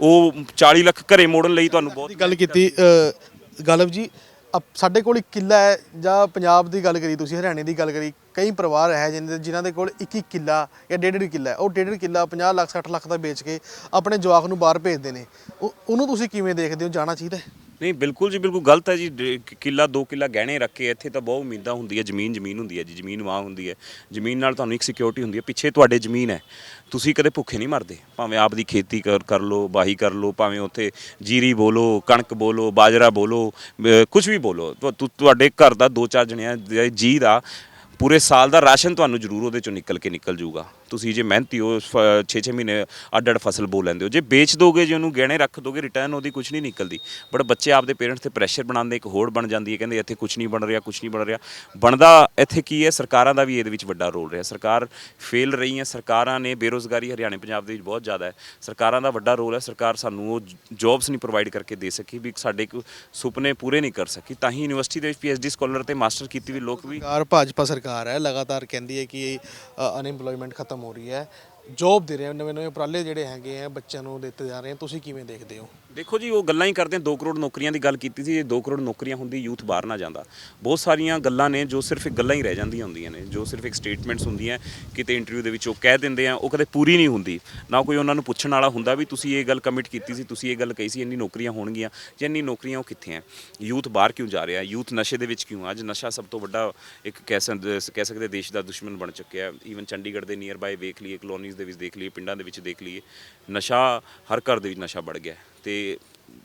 ਉਹ 40 ਲੱਖ ਘਰੇ ਮੋੜਨ ਲਈ ਤੁਹਾਨੂੰ ਬਹੁਤ ਦੀ ਗੱਲ ਕੀਤੀ ਅ, ਗਾਲਬ ਜੀ ਅਪ- ਸਾਡੇ ਕੋਲ ਇੱਕ ਕਿੱਲਾ ਹੈ ਜਾਂ ਪੰਜਾਬ ਦੀ ਗੱਲ ਕਰੀ ਤੁਸੀਂ ਹਰਿਆਣੇ ਦੀ ਗੱਲ ਕਰੀ ਕਈ ਪਰਿਵਾਰ ਹੈ ਜਿਨ੍ਹਾਂ ਜਿਨ੍ਹਾਂ ਦੇ ਕੋਲ ਇੱਕ ਇੱਕ ਕਿੱਲਾ ਜਾਂ ਡੇਢ ਡੇਢ ਕਿੱਲਾ ਹੈ। ਉਹ ਡੇਢ ਡੇਢ ਕਿੱਲਾ 50 ਲੱਖ 60 ਲੱਖ ਦਾ ਵੇਚ ਕੇ ਆਪਣੇ ਜਵਾਕ ਨੂੰ ਬਾਹਰ ਭੇਜਦੇ ਨੇ। ਉਹ- ਉਹਨੂੰ ਤੁਸੀਂ ਕਿਵੇਂ ਦੇਖਦੇ ਹੋ? ਜਾਣਾ ਚਾਹੀਦਾ ਹੈ? ਨਹੀਂ, ਬਿਲਕੁਲ ਜੀ, ਬਿਲਕੁਲ ਗਲਤ ਹੈ ਜੀ। ਡੇ- ਕਿ- ਕਿੱਲਾ, ਦੋ ਕਿੱਲਾ ਗਹਿਣੇ ਰੱਖ ਕੇ ਇੱਥੇ ਤਾਂ ਬਹੁਤ ਉਮੀਦਾਂ ਹੁੰਦੀ ਹੈ ਜ਼ਮੀਨ ਜ਼ਮੀਨ ਹੁੰਦੀ ਹੈ ਜੀ, ਜ਼ਮੀਨ ਮਾਂ ਹੁੰਦੀ ਹੈ। ਜ਼ਮੀਨ ਨਾਲ ਤੁਹਾਨੂੰ ਇੱਕ ਸਿਕਿਉਰਿਟੀ ਹੁੰਦੀ ਹੈ, ਪਿੱਛੇ ਤੁਹਾਡੇ ਜ਼ਮੀਨ ਹੈ। ਤੁਸੀਂ ਕਦੇ ਭੁੱਖੇ ਨਹੀਂ ਮਰਦੇ। ਭਾਵੇਂ ਆਪ ਦੀ ਖੇਤੀ ਕਰ ਕਰ ਲਓ ਬਾਹੀ ਕਰ ਲਓ, ਭਾਵੇਂ ਉੱਥੇ ਜੀਰੀ ਬੋਲੋ, ਕਣਕ ਬੋਲੋ, ਬਾਜਰਾ ਬੋਲੋ ਕੁਝ ਵੀ ਬੋਲੋ। ਤੁ- ਤੁ- ਤੁਹਾਡੇ ਘਰ ਦਾ ਦੋ ਚਾਰ ਜਣਿਆਂ ਦੇ ਜੀ ਦਾ ਪੂਰੇ ਸਾਲ ਦਾ ਰਾਸ਼ਨ ਤੁਹਾਨੂੰ ਜ਼ਰੂਰ ਉਹਦੇ ਚੋਂ ਨਿਕਲ ਕੇ ਨਿਕਲ ਜਾਊਗਾ। ਤੁਸੀਂ ਜੇ ਮਿਹਨਤੀ ਹੋ 6-6 ਮਹੀਨੇ ਅੱਡ ਅੱਡ ਫਸਲ ਬੋ ਲੈਂਦੇ ਹੋ, ਜੇ ਵੇਚ ਦੋਗੇ, ਜੇ ਉਹਨੂੰ ਗਹਿਣੇ ਰੱਖ ਦੋਗੇ ਰਿਟਰਨ ਉਹਦੀ ਕੁਝ ਨਹੀਂ ਨਿਕਲਦੀ। ਬਟ ਬੱਚੇ ਆਪਦੇ ਪੇਰੈਂਟਸ ਤੇ ਪ੍ਰੈਸ਼ਰ ਬਣਾਉਂਦੇ, ਇੱਕ ਹੋੜ ਬਣ ਜਾਂਦੀ ਹੈ, ਕਹਿੰਦੇ ਇੱਥੇ ਕੁਝ ਨਹੀਂ ਬਣ ਰਿਹਾ ਕੁਝ ਨਹੀਂ ਬਣ ਰਿਹਾ। ਬਣਦਾ ਇੱਥੇ ਕੀ ਹੈ, ਸਰਕਾਰਾਂ ਦਾ ਵੀ ਇਹਦੇ ਵਿੱਚ ਵੱਡਾ ਰੋਲ ਰਿਹਾ। ਸਰਕਾਰ ਫੇਲ ਰਹੀ ਹੈ, ਸਰਕਾਰਾਂ ਨੇ ਬੇਰੋਜ਼ਗਾਰੀ ਹਰਿਆਣੇ ਪੰਜਾਬ ਦੇ ਵਿੱਚ ਬਹੁਤ ਜ਼ਿਆਦਾ ਹੈ। ਸਰਕਾਰਾਂ ਦਾ ਵੱਡਾ ਰੋਲ ਹੈ, ਸਰਕਾਰ ਸਾਨੂੰ ਉਹ ਜੌਬਸ ਨਹੀਂ ਪ੍ਰੋਵਾਈਡ ਕਰਕੇ ਦੇ ਸਕੀ ਵੀ ਸਾਡੇ ਸੁਪਨੇ ਪੂਰੇ ਨਹੀਂ ਕਰ ਸਕੀ। ਤਾਂ ਹੀ ਯੂਨੀਵਰਸਿਟੀ ਦੇ ਵਿੱਚ ਪੀਐਚਡੀ ਸਕਾਲਰ ਤੇ ਮਾਸਟਰ ਕੀਤੀ ਵੀ ਲੋਕ ਵੀ ਸਰਕਾਰ ਭਾਜਪਾ ਸਰਕਾਰ ਹੈ, ਲਗਾਤਾਰ ਕਹਿੰਦੀ ਹੈ ਕਿ ਅਨਇੰਪਲੋਇਮੈਂਟ ਖਤਮ ਹੋ ਰਹੀ ਹੈ। ਜੋਬ ਦੇ ਰਹੇ ਨਵੇਂ ਨਵੇਂ ਉਪਰਾਲੇ ਜਿਹੜੇ ਹੈਗੇ ਆ ਬੱਚਿਆਂ ਨੂੰ ਦਿੱਤੇ ਜਾ ਰਹੇ ਆ। ਤੁਸੀਂ ਕਿਵੇਂ ਦੇਖਦੇ ਹੋ? ਦੇਖੋ ਜੀ, ਉਹ ਗੱਲਾਂ ਹੀ ਕਰਦੇ 2 ਕਰੋੜ ਨੌਕਰੀਆਂ ਦੀ ਗੱਲ ਕੀਤੀ ਸੀ। ਜੇ 2 ਕਰੋੜ ਨੌਕਰੀਆਂ ਹੁੰਦੀ, ਯੂਥ ਬਾਹਰ ਨਾ ਜਾਂਦਾ। ਬਹੁਤ ਸਾਰੀਆਂ ਗੱਲਾਂ ਨੇ ਜੋ ਸਿਰਫ ਇੱਕ ਗੱਲਾਂ ਹੀ ਰਹਿ ਜਾਂਦੀਆਂ ਹੁੰਦੀਆਂ ਨੇ। ਜੋ ਸਿਰਫ ਇੱਕ ਸਟੇਟਮੈਂਟਸ ਹੁੰਦੀਆਂ, ਕਿਤੇ ਇੰਟਰਵਿਊ ਦੇ ਵਿੱਚ ਉਹ ਕਹਿ ਦਿੰਦੇ ਆ, ਉਹ ਕਦੇ ਪੂਰੀ ਨਹੀਂ ਹੁੰਦੀ। ਨਾ ਕੋਈ ਉਹਨਾਂ ਨੂੰ ਪੁੱਛਣ ਵਾਲਾ ਹੁੰਦਾ ਵੀ ਤੁਸੀਂ ਇਹ ਗੱਲ ਕਮਿਟ ਕੀਤੀ ਸੀ, ਤੁਸੀਂ ਇਹ ਗੱਲ ਕਹੀ ਸੀ, ਇੰਨੀ ਨੌਕਰੀਆਂ ਹੋਣਗੀਆਂ ਜਾਂ ਇੰਨੀ ਨੌਕਰੀਆਂ ਉਹ ਕਿੱਥੇ ਆ ਯੂਥ ਬਾਹਰ ਕਿਉਂ ਜਾ ਰਿਹਾ? ਯੂਥ ਨਸ਼ੇ ਦੇ ਵਿੱਚ ਕਿਉਂ? ਆ? ਅੱਜ ਨਸ਼ਾ ਸਭ ਤੋਂ ਵੱਡਾ ਇੱਕ ਕਹਿ ਸਕਦੇ ਕਹਿ ਸਕਦੇ ਦੇਸ਼ ਦਾ ਦੁਸ਼ਮਣ ਬਣ ਚੁੱਕਿਆ। ਈਵਨ ਚੰਡੀਗੜ੍ਹ ਦੇ ਨੀਅਰ ਬਾਏ ਵੇਖ ਲਈਏ ਕਲੋਨੀਜ਼ ਦੇ ਵਿੱਚ ਦੇਖ ਲਈਏ, ਪਿੰਡਾਂ ਦੇ ਵਿੱਚ ਦੇਖ ਲਈਏ, ਨਸ਼ਾ ਹਰ ਘਰ ਦੇ ਵਿੱਚ ਨਸ਼ਾ ਵੜ ਗਿਆ। ਤੇ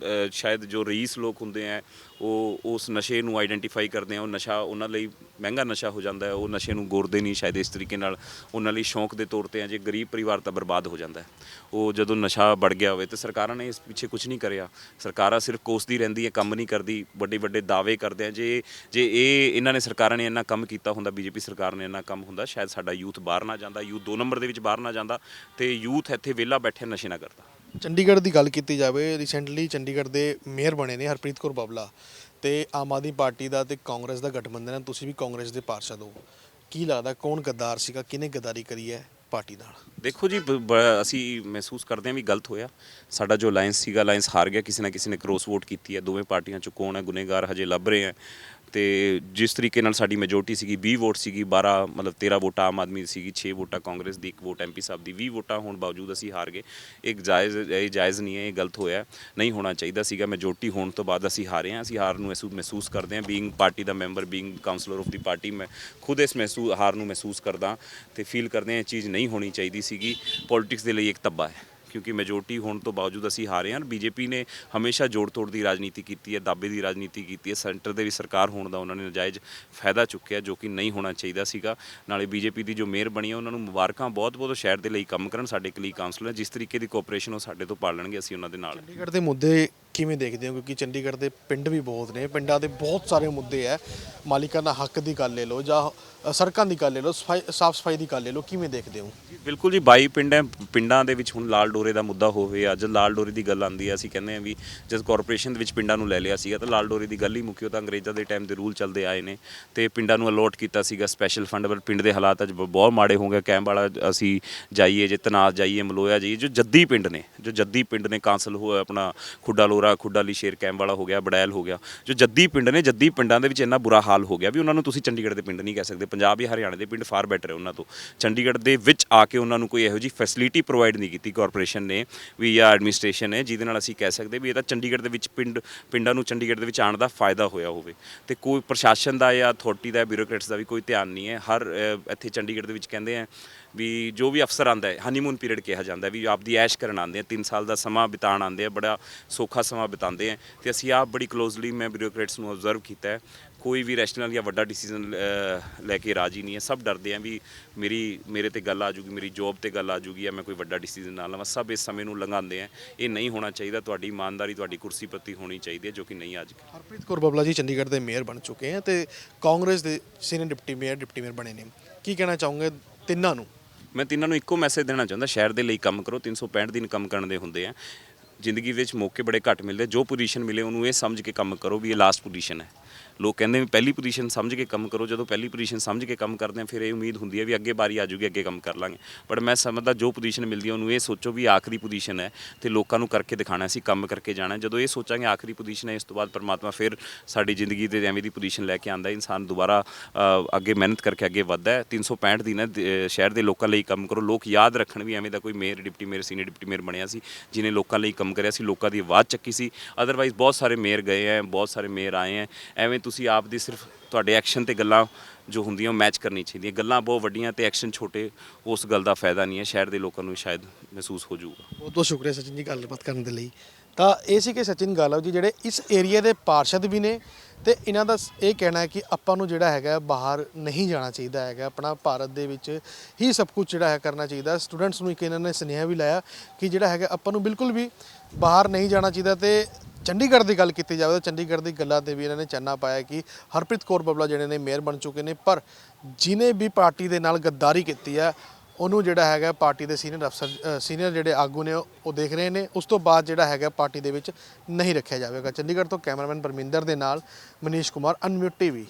ਅ, ਸ਼ਾਇਦ ਜੋ ਰਈਸ ਲੋਕ ਹੁੰਦੇ ਆ ਉਹ ਉਸ ਨਸ਼ੇ ਨੂੰ ਆਈਡੈਂਟੀਫਾਈ ਕਰਦੇ ਆ ਉਹ ਨਸ਼ਾ ਉਹਨਾਂ ਲਈ ਮਹਿੰਗਾ ਨਸ਼ਾ ਹੋ ਜਾਂਦਾ ਹੈ ਉਹ ਨਸ਼ੇ ਨੂੰ ਗੋਰਦੇ ਨਹੀਂ ਸ਼ਾਇਦ ਇਸ ਤਰੀਕੇ ਨਾਲ ਉਹਨਾਂ ਲਈ ਸ਼ੌਂਕ ਦੇ ਤੌਰ ਤੇ ਆ ਜੇ ਗਰੀਬ ਪਰਿਵਾਰ ਤਾਂ ਬਰਬਾਦ ਹੋ ਜਾਂਦਾ ਹੈ। ਉਹ ਜਦੋਂ ਨਸ਼ਾ ਵੜ ਗਿਆ ਹੋਵੇ ਤੇ ਸਰਕਾਰਾਂ ਨੇ ਇਸ ਪਿੱਛੇ ਕੁਝ ਨਹੀਂ ਕਰਿਆ ਸਰਕਾਰਾਂ ਸਿਰਫ ਕੋਸਦੀ ਰਹਿੰਦੀ ਹੈ ਕੰਮ ਨਹੀਂ ਕਰਦੀ ਵੱਡੇ ਵੱਡੇ ਦਾਅਵੇ ਕਰਦੇ ਆ ਜੇ ਜੇ ਇਹ ਇਹਨਾਂ ਨੇ ਸਰਕਾਰਾਂ ਨੇ ਇੰਨਾ ਕੰਮ ਕੀਤਾ ਹੁੰਦਾ ਬੀਜੇਪੀ ਸਰਕਾਰ ਨੇ ਇੰਨਾ ਕੰਮ ਹੁੰਦਾ ਸ਼ਾਇਦ ਸਾਡਾ ਯੂਥ ਬਾਹਰ ਨਾ ਜਾਂਦਾ ਯੂਥ ਦੋ ਨੰਬਰ ਦੇ ਵਿੱਚ ਬਾਹਰ ਨਾ ਜਾਂਦਾ ਤੇ ਯੂਥ ਇੱਥੇ ਵਿਹਲਾ ਬੈਠੇ ਨਸ਼ੇ ਨਾ ਕਰਦਾ। ਚੰਡੀਗੜ੍ਹ ਦੀ ਗੱਲ ਕੀਤੀ ਜਾਵੇ ਰੀਸੈਂਟਲੀ ਚੰਡੀਗੜ੍ਹ ਦੇ ਮੇਅਰ ਬਣੇ ਨੇ ਹਰਪ੍ਰੀਤ ਕੌਰ ਬਾਬਲਾ ਤੇ ਆਮ ਆਦਮੀ ਪਾਰਟੀ ਦਾ ਤੇ ਕਾਂਗਰਸ ਦਾ ਗਠਬੰਧਨ ਹੈ, ਤੁਸੀਂ ਵੀ ਕਾਂਗਰਸ ਦੇ ਪਾਰਸ਼ਦ ਹੋ। ਕੀ ਲੱਗਦਾ ਕੌਣ ਗੱਦਾਰ ਸੀਗਾ, ਕਿਹਨੇ ਗੱਦਾਰੀ ਕਰੀ ਹੈ ਪਾਰਟੀ ਨਾਲ? ਦੇਖੋ ਜੀ, ਬ- ਬ- ਅਸੀਂ ਮਹਿਸੂਸ ਕਰਦੇ ਹਾਂ ਵੀ ਗਲਤ ਹੋਇਆ। ਸਾਡਾ ਜੋ ਅਲਾਈਅੰਸ ਸੀਗਾ ਅਲਾਈਅੰਸ ਹਾਰ ਗਿਆ, ਕਿਸੇ ਨਾ ਕਿਸੇ ਨੇ ਕ੍ਰੋਸ ਵੋਟ ਕੀਤੀ ਹੈ। ਦੋਵੇਂ ਪਾਰਟੀਆਂ 'ਚ ਕੌਣ ਹੈ, ਗੁਨੇਗਾਰ ਹਜੇ ਲੱਭ ਰਹੇ ਹੈ। ਤੇ ਜਿਸ ਤਰੀਕੇ ਨਾਲ ਸਾਡੀ ਮੈਜੋਰਟੀ ਸੀਗੀ 20 ਵੋਟ ਸੀਗੀ 12 ਮਤਲਬ 13 ਵੋਟਾਂ ਆਮ ਆਦਮੀ ਦੀ ਸੀਗੀ 6 ਵੋਟਾਂ ਕਾਂਗਰਸ ਦੀ, ਇੱਕ ਵੋਟ ਐਮਪੀ ਸਾਹਿਬ ਦੀ 20 ਵੋਟਾਂ ਹੋਣ ਬਾਵਜੂਦ ਅਸੀਂ ਹਾਰ ਗਏ। ਇਹ ਜਾਇਜ਼ ਇਹ ਜਾਇਜ਼ ਨਹੀਂ ਹੈ, ਇਹ ਗਲਤ ਹੋਇਆ ਨਹੀਂ ਹੋਣਾ ਚਾਹੀਦਾ ਸੀਗਾ। ਮੈਜੋਰਟੀ ਹੋਣ ਤੋਂ ਬਾਅਦ ਅਸੀਂ ਹਾਰੇ ਹਾਂ, ਅਸੀਂ ਹਾਰ ਨੂੰ ਮਹਿਸੂਸ ਮਹਿਸੂਸ ਕਰਦੇ ਹਾਂ। ਬੀਇੰਗ ਪਾਰਟੀ ਦਾ member being councillor of the party ਮੈਂ ਖੁਦ ਇਸ ਮਹਿਸੂਸ ਹਾਰ ਨੂੰ ਮਹਿਸੂਸ ਕਰਦਾ ਤੇ ਫੀਲ ਕਰਦੇ ਹਾਂ ਇਹ ਚੀਜ਼ ਨਹੀਂ ਹੋਣੀ ਚਾਹੀਦੀ ਸੀਗੀ। ਪੋਲਿਟਿਕਸ ਦੇ ਲਈ ਇੱਕ ਧੱਬਾ ਹੈ। ਕਿਉਂਕਿ ਮੈਜੋਰਟੀ ਹੋਣ ਤੋਂ ਬਾਵਜੂਦ ਅਸੀਂ ਹਾਰੇ ਹਾਂ। ਬੀਜੇਪੀ ਨੇ ਹਮੇਸ਼ਾ ਜੋੜ ਤੋੜ ਦੀ ਰਾਜਨੀਤੀ ਕੀਤੀ ਹੈ ਦਾਬੇ ਦੀ ਰਾਜਨੀਤੀ ਕੀਤੀ ਹੈ। ਸੈਂਟਰ ਦੇ ਵੀ ਸਰਕਾਰ ਹੋਣ ਦਾ ਉਹਨਾਂ ਨੇ ਨਜਾਇਜ਼ ਫਾਇਦਾ ਚੁੱਕਿਆ, ਜੋ ਕਿ ਨਹੀਂ ਹੋਣਾ ਚਾਹੀਦਾ ਸੀਗਾ। ਨਾਲੇ ਬੀਜੇਪੀ ਦੀ ਜੋ ਮੇਅਰ ਬਣੀ ਹੈ, ਉਹਨਾਂ ਨੂੰ ਮੁਬਾਰਕਾਂ ਬਹੁਤ ਬਹੁਤ ਸ਼ਹਿਰ ਦੇ ਲਈ ਕੰਮ ਕਰਨ ਸਾਡੇ ਕਲੀ ਕਾਉਂਸਲਰ ਜਿਸ ਤਰੀਕੇ ਦੀ ਕੋਆਪਰੇਸ਼ਨ ਉਹ ਸਾਡੇ ਤੋਂ ਪਾਲਣਗੇ, ਅਸੀਂ ਉਹਨਾਂ ਦੇ ਨਾਲ। ਚੰਡੀਗੜ੍ਹ ਦੇ ਮੁੱਦੇ ਕਿਵੇਂ ਦੇਖਦੇ ਹੋ? ਕਿਉਂਕਿ ਚੰਡੀਗੜ੍ਹ ਦੇ ਪਿੰਡ ਵੀ ਬਹੁਤ ਨੇ। ਪਿੰਡਾਂ ਦੇ ਬਹੁਤ ਸਾਰੇ ਮੁੱਦੇ ਹੈ ਮਾਲਿਕਾਂ ਦਾ ਹੱਕ ਦੀ ਗੱਲ ਲੈ ਲਓ ਜਾਂ ਸੜਕਾਂ ਦੀ ਗੱਲ ਲੈ ਲਓ, ਸਫ਼ਾਈ, ਸਾਫ਼ ਸਫ਼ਾਈ ਦੀ ਗੱਲ ਲੈ ਲਓ, ਕਿਵੇਂ ਦੇਖਦੇ ਹੋ? ਬਿਲਕੁਲ ਜੀ, ਬਾਈ ਪਿੰਡ ਹੈ ਪਿੰਡਾਂ ਦੇ ਵਿੱਚ ਹੁਣ ਲਾਲ ਡੋਰੇ ਦਾ ਮੁੱਦਾ ਹੋਵੇ ਅੱਜ ਲਾਲ ਡੋਰੇ ਦੀ ਗੱਲ ਆਂਦੀ ਹੈ ਅਸੀਂ ਕਹਿੰਦੇ ਹਾਂ ਵੀ ਜਦ ਕਾਰਪੋਰੇਸ਼ਨ ਦੇ ਵਿੱਚ ਪਿੰਡਾਂ ਨੂੰ ਲੈ ਲਿਆ ਸੀਗਾ, ਤਾਂ ਲਾਲ ਡੋਰੇ ਦੀ ਗੱਲ ਹੀ ਮੁੱਕੀ, ਉਹ ਤਾਂ ਅੰਗਰੇਜ਼ਾਂ ਦੇ ਟਾਈਮ ਦੇ ਰੂਲ ਚੱਲਦੇ ਆਏ ਨੇ। ਤੇ ਪਿੰਡਾਂ ਨੂੰ ਅਲੋਟ ਕੀਤਾ ਸੀਗਾ ਸਪੈਸ਼ਲ ਫੰਡ ਪਰ ਪਿੰਡ ਦੇ ਹਾਲਾਤ ਅੱਜ ਬਹੁਤ ਮਾੜੇ ਹੋ ਗਏ। ਕੈਂਪ ਵਾਲਾ ਅਸੀਂ ਜਾਈਏ, ਜੇ ਤਨਾਜ਼ ਜਾਈਏ, ਮਲੋਇਆ ਜਾਈਏ, ਜੋ ਜੱਦੀ ਪਿੰਡ ਨੇ, ਜੋ ਜੱਦੀ ਪਿੰਡ ਨੇ, ਕਾਂਸਲ ਹੋਇਆ ਆਪਣਾ ਖੁੱਡਾ ਲੋ ਲੋਰਾ ਖੁੱਡਾ ਲਈ ਸ਼ੇਰ ਕੈਂਪ ਵਾਲਾ ਹੋ ਗਿਆ ਬੜੈਲ ਹੋ ਗਿਆ ਜੋ ਜੱਦੀ ਪਿੰਡ ਨੇ ਜੱਦੀ ਪਿੰਡਾਂ ਦੇ ਵਿੱਚ ਇੰਨਾ ਬੁਰਾ ਹਾਲ ਹੋ ਗਿਆ ਵੀ ਉਹਨਾਂ ਨੂੰ ਤੁਸੀਂ ਚੰਡੀਗੜ੍ਹ ਦੇ ਪਿੰਡ ਨਹੀਂ ਕਹਿ ਸਕਦੇ। ਪੰਜਾਬ ਜਾਂ ਹਰਿਆਣਾ ਦੇ ਪਿੰਡ ਫਾਰ ਬੈਟਰ ਹੈ ਉਹਨਾਂ ਤੋਂ। ਚੰਡੀਗੜ੍ਹ ਦੇ ਵਿੱਚ ਆ ਕੇ ਉਹਨਾਂ ਨੂੰ ਕੋਈ ਇਹੋ ਜਿਹੀ ਫੈਸਿਲਿਟੀ ਪ੍ਰੋਵਾਈਡ ਨਹੀਂ ਕੀਤੀ ਕਾਰਪੋਰੇਸ਼ਨ ਨੇ ਵੀ ਜਾਂ ਐਡਮਿਨਿਸਟ੍ਰੇਸ਼ਨ ਨੇ ਜਿਹਦੇ ਨਾਲ ਅਸੀਂ ਕਹਿ ਸਕਦੇ ਵੀ ਇਹ ਤਾਂ ਚੰਡੀਗੜ੍ਹ ਦੇ ਵਿੱਚ ਪਿੰਡ ਪਿੰਡਾਂ ਨੂੰ ਚੰਡੀਗੜ੍ਹ ਦੇ ਵਿੱਚ ਆਉਣ ਦਾ ਫਾਇਦਾ ਹੋਇਆ ਹੋਵੇ। ਤੇ ਕੋਈ ਪ੍ਰਸ਼ਾਸਨ ਦਾ ਜਾਂ ਅਥਾਰਟੀ ਦਾ ਬਿਊਰੋਕਰੇਟਸ ਦਾ ਵੀ ਕੋਈ ਧਿਆਨ ਨਹੀਂ ਹੈ। ਹਰ ਅ, ਇੱਥੇ ਚੰਡੀਗੜ੍ਹ ਦੇ ਵਿੱਚ ਕਹਿੰਦੇ ਆ ਵੀ ਜੋ ਵੀ ਅਫਸਰ ਆਂਦਾ ਹੈ ਹਨੀਮੂਨ ਪੀਰੀਅਡ ਕਿਹਾ ਜਾਂਦਾ ਵੀ ਆਪਦੀ ਐਸ਼ ਕਰਨ ਆਉਂਦੇ ਆ 3 ਸਾਲ ਦਾ ਸਮਾਂ ਬਿਤਾਉਣ ਆਉਂਦੇ ਆ, ਬੜਾ ਸੌਖਾ ਸਮਾਂ ਬਿਤਾਉਂਦੇ ਆ ਤੇ ਅਸੀਂ ਆਪ ਬੜੀ ਕਲੋਜ਼ਲੀ ਮੈਂ ਬਿਊਰੋਕ੍ਰੇਟਸ ਨੂੰ ਆਬਜ਼ਰਵ ਕੀਤਾ ਹੈ, ਕੋਈ ਵੀ ਰੈਸ਼ਨਲ ਜਾਂ ਵੱਡਾ ਡਿਸੀਜਨ ਲੈ ਕੇ ਰਾਜੀ ਨਹੀਂ ਹੈ, ਸਭ ਡਰਦੇ ਆ ਵੀ ਮੇਰੀ, ਮੇਰੇ ਤੇ ਗੱਲ ਆ ਜੂਗੀ ਮੇਰੀ ਜੌਬ ਤੇ ਗੱਲ ਆ ਜੂਗੀ ਜਾਂ ਮੈਂ ਕੋਈ ਵੱਡਾ ਡਿਸੀਜਨ ਨਾ ਲਵਾਂ, ਸਭ ਇਸ ਸਮੇਂ ਨੂੰ ਲੰਘਾਉਂਦੇ ਆ, ਇਹ ਨਹੀਂ ਹੋਣਾ ਚਾਹੀਦਾ, ਤੁਹਾਡੀ ਇਮਾਨਦਾਰੀ, ਤੁਹਾਡੀ ਕੁਰਸੀ ਪ੍ਰਤੀ ਹੋਣੀ ਚਾਹੀਦੀ ਹੈ, ਜੋ ਕਿ ਨਹੀਂ ਅੱਜ ਹਰਪ੍ਰੀਤ ਕੌਰ ਬਾਬਲਾ ਜੀ, ਚੰਡੀਗੜ੍ਹ ਦੇ ਮੇਅਰ ਬਣ ਚੁੱਕੇ ਹੈ ਤੇ ਕਾਂਗਰਸ ਦੇ senior deputy mayor deputy mayor ਬਣੇ ਨੇ। ਕੀ ਕਹਿਣਾ ਚਾਹੋਗੇ ਤਿੰਨਾਂ ਨੂੰ? ਮੈਂ ਤਿੰਨਾਂ ਨੂੰ ਇੱਕੋ ਮੈਸੇਜ ਦੇਣਾ ਚਾਹੁੰਦਾ, ਸ਼ਹਿਰ ਦੇ ਲਈ ਕੰਮ ਕਰੋ 365 ਦਿਨ ਕੰਮ ਕਰਨ ਦੇ ਹੁੰਦੇ ਆ। ਜ਼ਿੰਦਗੀ ਵਿੱਚ ਮੌਕੇ ਬੜੇ ਘੱਟ ਮਿਲਦੇ ਜੋ ਪੋਜੀਸ਼ਨ ਮਿਲੇ ਉਹਨੂੰ ਇਹ ਸਮਝ ਕੇ ਕੰਮ ਕਰੋ ਵੀ ਇਹ ਲਾਸਟ ਪੋਜੀਸ਼ਨ ਹੈ। ਲੋਕ ਕਹਿੰਦੇ ਵੀ ਪਹਿਲੀ ਪੋਜੀਸ਼ਨ ਸਮਝ ਕੇ ਕੰਮ ਕਰੋ, ਜਦੋਂ ਪਹਿਲੀ ਪੋਜੀਸ਼ਨ ਸਮਝ ਕੇ ਕੰਮ ਕਰਦੇ ਆ, ਫਿਰ ਇਹ ਉਮੀਦ ਹੁੰਦੀ ਹੈ ਵੀ ਅੱਗੇ ਬਾਰੀ ਆ ਜੂਗੀ ਅੱਗੇ ਕੰਮ ਕਰ ਲਾਂਗੇ। ਬਟ ਮੈਂ ਸਮਝਦਾ ਜੋ ਪੋਜੀਸ਼ਨ ਮਿਲਦੀ ਹੈ ਉਹਨੂੰ ਇਹ ਸੋਚੋ ਵੀ ਆਖਰੀ ਪੋਜੀਸ਼ਨ ਹੈ ਤੇ ਲੋਕਾਂ ਨੂੰ ਕਰਕੇ ਦਿਖਾਣਾ ਸੀ ਕੰਮ ਕਰਕੇ ਜਾਣਾ। ਜਦੋਂ ਇਹ ਸੋਚਾਂਗੇ ਆਖਰੀ ਪੋਜੀਸ਼ਨ ਹੈ, ਇਸ ਤੋਂ ਬਾਅਦ ਪਰਮਾਤਮਾ ਫਿਰ ਸਾਡੀ ਜ਼ਿੰਦਗੀ ਦੇ ਐਵੇਂ ਦੀ ਪੋਜੀਸ਼ਨ ਲੈ ਕੇ ਆਂਦਾ ਇਨਸਾਨ ਦੁਬਾਰਾ ਅੱਗੇ ਮਿਹਨਤ ਕਰਕੇ ਅੱਗੇ ਵੱਧਦਾ ਹੈ। 365 ਦਿਨ ਹੈ ਸ਼ਹਿਰ ਦੇ ਲੋਕਾਂ ਲਈ ਕੰਮ ਕਰੋ। ਲੋਕ ਯਾਦ ਰੱਖਣ ਵੀ ਐਵੇਂ ਦਾ ਕੋਈ mayor, deputy mayor, senior deputy mayor ਬਣਿਆ ਸੀ, ਜਿਨੇ ਲੋਕਾਂ ਲਈ ਕੰਮ ਕਰਿਆ ਸੀ, ਲੋਕਾਂ ਦੀ ਆਵਾਜ਼ ਚੱਕੀ ਸੀ। ਅਦਰਵਾਈਜ਼ ਬਹੁਤ ਸਾਰੇ ਮੇਅਰ ਗਏ ਹੈ, ਬਹੁਤ ਸਾਰੇ ਮੇਅਰ ਆਏ ਹੈ ਐਵੇਂ ਤੁਸੀਂ ਆਪ ਦੀ ਸਿਰਫ ਤੁਹਾਡੇ ਐਕਸ਼ਨ ਤੇ ਗੱਲਾਂ ਜੋ ਹੁੰਦੀਆਂ ਉਹ ਮੈਚ ਕਰਨੀ ਚਾਹੀਦੀਆਂ। ਗੱਲਾਂ ਬਹੁਤ ਵੱਡੀਆਂ ਤੇ ਐਕਸ਼ਨ ਛੋਟੇ, ਉਸ ਗੱਲ ਦਾ ਫਾਇਦਾ ਨਹੀਂ ਹੈ। ਸ਼ਹਿਰ ਦੇ ਲੋਕਾਂ ਨੂੰ ਸ਼ਾਇਦ ਮਹਿਸੂਸ ਹੋ ਜਾਊਗਾ। ਬਹੁਤ ਬਹੁਤ ਸ਼ੁਕਰੀਆ ਸਚਿਨ ਜੀ ਗੱਲਬਾਤ ਕਰਨ ਦੇ ਲਈ। ਤਾਂ ਇਹ ਸੀ ਕਿ ਸਚਿਨ ਗਾਲਵ ਜੀ ਜਿਹੜੇ ਇਸ ਏਰੀਆ ਦੇ ਪਾਰਸ਼ਦ ਵੀ ਨੇ ਤੇ ਇਹਨਾਂ ਦਾ ਇਹ ਕਹਿਣਾ ਹੈ ਕਿ ਆਪਾਂ ਨੂੰ ਜਿਹੜਾ ਹੈਗਾ ਬਾਹਰ ਨਹੀਂ ਜਾਣਾ ਚਾਹੀਦਾ ਹੈਗਾ। ਆਪਣਾ ਭਾਰਤ ਦੇ ਵਿੱਚ ਹੀ ਸਭ ਕੁਝ ਜਿਹੜਾ ਹੈ ਕਰਨਾ ਚਾਹੀਦਾ। ਸਟੂਡੈਂਟਸ ਨੂੰ ਇੱਕ ਇਹਨਾਂ ਨੇ ਸੁਨੇਹਾ ਵੀ ਲਾਇਆ ਕਿ ਜਿਹੜਾ ਹੈਗਾ ਆਪਾਂ ਨੂੰ ਬਿਲਕੁਲ ਵੀ ਬਾਹਰ ਨਹੀਂ ਜਾਣਾ ਚਾਹੀਦਾ ਤੇ ਚੰਡੀਗੜ੍ਹ ਦੀ ਗੱਲ ਕੀਤੀ ਜਾਵੇ ਤਾਂ ਚੰਡੀਗੜ੍ਹ ਦੀ ਗੱਲਾਂ ਤੇ ਵੀ ਇਹਨਾਂ ਨੇ ਚੰਨਾ ਪਾਇਆ ਕਿ ਹਰਪ੍ਰੀਤ ਕੌਰ ਬਬਲਾ ਜਿਹੜੇ ਨੇ ਮੇਅਰ ਬਣ ਚੁੱਕੇ ਨੇ। ਪਰ ਜਿਨੇ ਵੀ ਪਾਰਟੀ ਦੇ ਨਾਲ ਗੱਦਾਰੀ ਕੀਤੀ ਹੈ ਉਹਨੂੰ ਜਿਹੜਾ ਹੈਗਾ ਪਾਰਟੀ ਦੇ ਸੀਨੀਅਰ ਅਫਸਰ ਸੀਨੀਅਰ ਜਿਹੜੇ ਆਗੂ ਨੇ, ਉਹ ਦੇਖ ਰਹੇ ਨੇ। ਉਸ ਤੋਂ ਬਾਅਦ ਜਿਹੜਾ ਹੈਗਾ ਪਾਰਟੀ ਦੇ ਵਿੱਚ ਨਹੀਂ ਰੱਖਿਆ ਜਾਵੇਗਾ। ਚੰਡੀਗੜ੍ਹ ਤੋਂ ਕੈਮਰਾਮੈਨ ਪਰਮਿੰਦਰ ਦੇ ਨਾਲ ਮਨੀਸ਼ ਕੁਮਾਰ, ਅਨਮਿਊਟ ਟੀਵੀ।